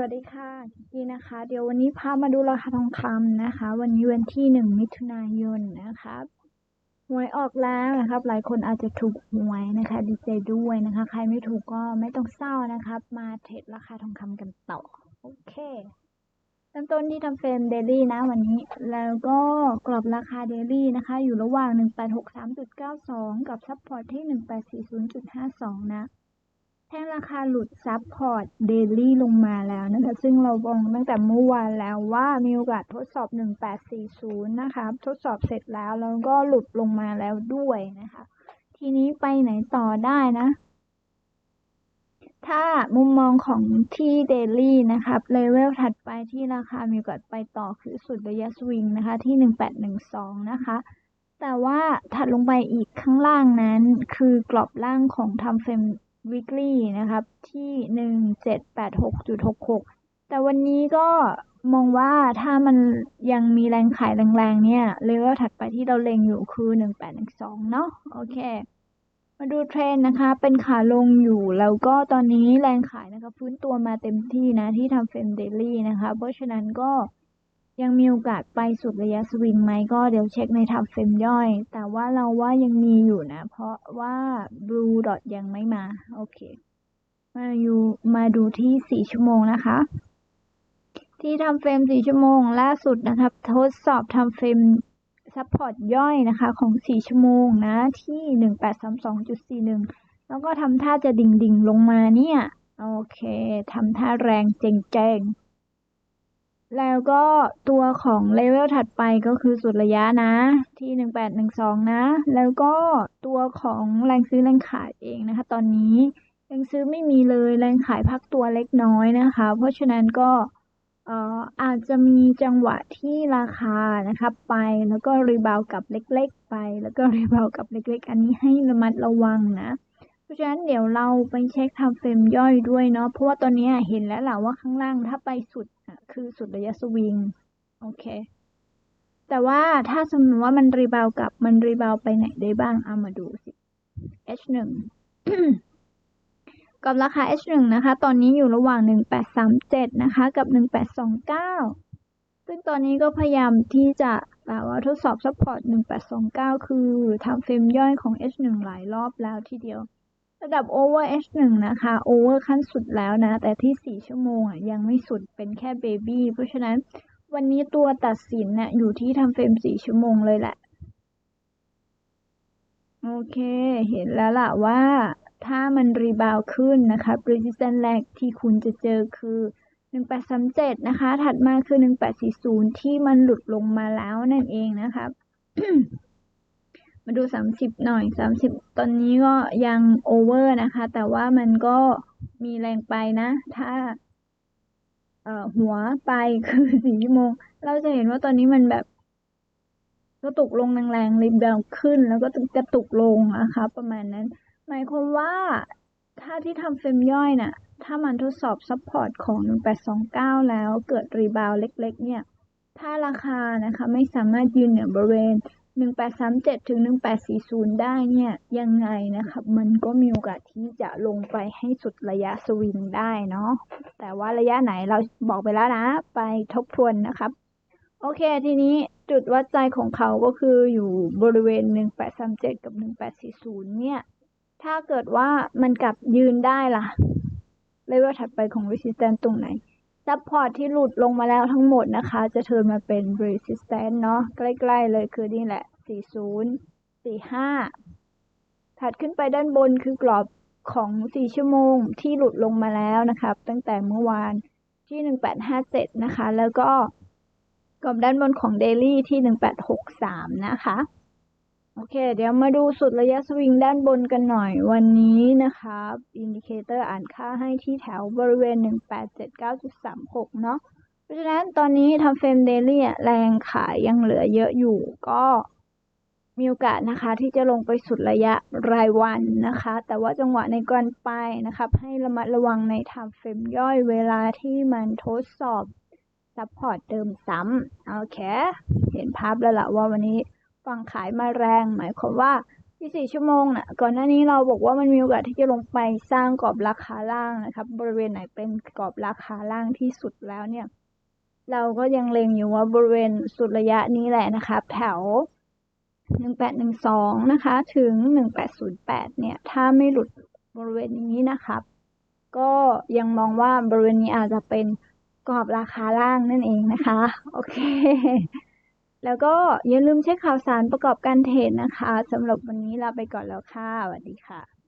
วัสดีค่ะกีนะคะ เดี๋ยววันนี้พามาดูราคาทองคำนะคะ วันนี้วันที่หนึ่งมิถุนายนนะครับหวยออกแล้วนะครับ หลายคนอาจจะถูกหวยนะคะ ดีใจด้วยนะคะ ใครไม่ถูกก็ไม่ต้องเศร้านะครับ มาเทรดราคาทองคำกันต่อ โอเคเริ่มต้นที่ทำเฟรมเดลี่นะวันนี้ แล้วก็กรอบราคาเดลี่นะคะ อยู่ระหว่าง 1863.92 กับซัพพอร์ตที่ 1840.52 นะ แท่งราคาหลุดซับพอร์ตเดลี่ลงมาแล้วนะคะ ซึ่งเราบอกตั้งแต่เมื่อวานแล้วว่ามีโอกาสทดสอบ 1840 นะคะ ทดสอบเสร็จแล้วแล้วก็หลุดลงมาแล้วด้วยนะคะ ทีนี้ไปไหนต่อได้นะ ถ้ามุมมองของที่เดลี่นะครับเลเวลถัดไปที่ราคามีโอกาสไปต่อคือสุดระยะสวิงนะคะ ที่ 1812 นะคะแต่ว่าถัดลงไปอีกข้างล่างนั้นคือกรอบล่างของทำเฟรม weekly นะครับ ที่หนึ่งเจ็ดแปดหกจุดหกหกแต่วันนี้ก็มองว่าถ้ามันยังมีแรงขายแรงๆ เนี่ยเลเวลถัดไปที่เราเล็งอยู่คือหนึ่งแปดหนึ่งสองเนาะโอเค มาดูเทรนนะคะ เป็นขาลงอยู่แล้วก็ตอนนี้แรงขายนะคะ ฟื้นตัวมาเต็มที่นะที่ทำเฟรมเดลี่นะคะ เพราะฉะนั้นก็ ยังมีโอกาสไปสุดระยะสวิงไหมก็เดี๋ยวเช็คในทำเฟรมย่อย แต่ว่าเราว่ายังมีอยู่นะ เพราะว่า blue dot ยังไม่มา โอเค มาอยู่มาดูที่ 4 ชั่วโมงนะคะ ที่ทำเฟรม 4 ชั่วโมง ล่าสุดนะครับ ทดสอบทำเฟรมซัพพอร์ตย่อยนะคะ ของ 4 ชั่วโมงนะ ที่ 1832.41 แล้วก็ทำท่าจะดิ่งดิ่งลงมาเนี่ย โอเคทำท่าแรงเจ๋งๆ แล้วก็ตัวของเลเวลถัดไปก็คือสุดระยะนะ ที่1812นะ แล้วก็ตัวของแรงซื้อแรงขายเองนะคะ ตอนนี้แรงซื้อไม่มีเลยแรงขายพักตัวเล็กน้อยนะคะ เพราะฉะนั้นก็เอ่ออาจจะมีจังหวะที่ราคานะคะไปแล้วก็รีบาวกับเล็กๆไป แล้วก็รีบาวกับเล็ก ๆ อันนี้ให้ระมัดระวังนะ เพราะฉะนั้นเดี๋ยวเราไปเช็คทำเฟรมย่อยด้วยเนาะเพราะว่าตอนนี้เห็นแล้วแหละว่าข้างล่างถ้าไปสุด คือสุดระยะสวิง โอเค แต่ว่าถ้าสมมติว่ามันรีบาวกลับ มันรีบาวไปไหนได้บ้าง เอามาดูสิ H1 กับราคา H1 นะคะ ตอนนี้อยู่ระหว่าง 1837 นะคะ กับ 1829 ซึ่งตอนนี้ก็พยายามที่จะแบบว่าทดสอบซัพพอร์ต 1829 คือทำเฟรมย่อยของ H1 หลายรอบแล้วทีเดียว ระดับ over H1 นะคะ over ขั้นสุดแล้วนะ แต่ที่ 4 ชั่วโมงอะยังไม่สุดเป็นแค่เบบี้เพราะฉะนั้นวันนี้ตัวตัดสินเนะ่ยอยู่ที่ทำเฟรม 4 ชั่วโมงเลยแหละ โอเค เห็นแล้วล่ะว่าถ้ามันรีบาวขึ้นนะคะ resistance แรกที่คุณจะเจอคือ 1837 นะคะ ถัดมาคือ 1840 ที่มันหลุดลงมาแล้วนั่นเองนะครับ มาดู30หน่อย30ตอนนี้ก็ยังโอเวอร์นะคะ แต่ว่ามันก็มีแรงไปนะ ถ้า เอ่อหัวไปคือ4ชั่วโมง เราจะเห็นว่าตอนนี้มันแบบกระตุกลงแรงๆรีบาวขึ้น แล้วก็กระตุกลงนะคะ ประมาณนั้น หมายความว่าถ้าที่ทำเฟรมย่อยน่ะ ถ้ามันทดสอบซัพพอร์ตของ 1829 แล้วเกิดรีบาวเล็ก ๆ เนี่ย ถ้าราคานะคะ ไม่สามารถยืนเหนือบริเวณ 1837 ถึง 1840 ได้เนี่ยยังไงนะคะมันก็มีโอกาสที่จะลงไปให้สุดระยะสวิงได้เนาะแต่ว่าระยะไหนเราบอกไปแล้วนะ ไปทบทวนนะครับ โอเคทีนี้จุดวัดใจของเขาก็คืออยู่บริเวณ 1837 กับ 1840 เนี่ย ถ้าเกิดว่ามันกลับยืนได้ล่ะเลเวลถัดไปของ resistance ตรงไหนซัพพอร์ตที่หลุดลงมาแล้วทั้งหมดนะคะ จะเทิร์นมาเป็น resistance เนาะใกล้ ๆ เลยคือนี่แหละ 40 45 ถัดขึ้นไปด้านบนคือกรอบของ 4 ชั่วโมงที่หลุดลงมาแล้วนะครับ ตั้งแต่เมื่อวานที่ 1857 นะคะ แล้วก็กรอบด้านบนของ daily ที่ 1863 นะคะ โอเค เดี๋ยวมาดูสุดระยะสวิงด้านบนกันหน่อยวันนี้นะคะอินดิเคเตอร์อ่านค่าให้ที่แถวบริเวณ 1879.36 เนาะ เพราะฉะนั้นตอนนี้ทำเฟรมเดลี่แรงขายยังเหลือเยอะอยู่ก็ มีโอกาสนะคะที่จะลงไปสุดระยะรายวันนะคะ แต่ว่าจังหวะในการไปนะครับให้ระมัดระวังในทำเฟรมย่อยเวลาที่มันทดสอบซัพพอร์ตเดิมซ้ำโอเค เห็นภาพแล้วละว่าวันนี้ฝั่งขายมาแรง หมายความว่าที่4ชั่วโมงน่ะก่อนหน้านี้เราบอกว่ามันมีโอกาสที่จะลงไปสร้างกรอบราคาล่างนะครับ บริเวณไหนเป็นกรอบราคาล่างที่สุดแล้วเนี่ย เราก็ยังเล็งอยู่ว่าบริเวณสุดระยะนี้แหละนะคะแถว 1812 นะคะ ถึง 1808 เนี่ย ถ้าไม่หลุดบริเวณนี้นะครับ ก็ยังมองว่าบริเวณนี้อาจจะเป็นกรอบราคาล่างนั่นเองนะคะ โอเค แล้วก็อย่าลืมเช็คข่าวสารประกอบการเทรดนะคะสำหรับวันนี้ลาไปก่อนแล้วค่ะ สวัสดีค่ะ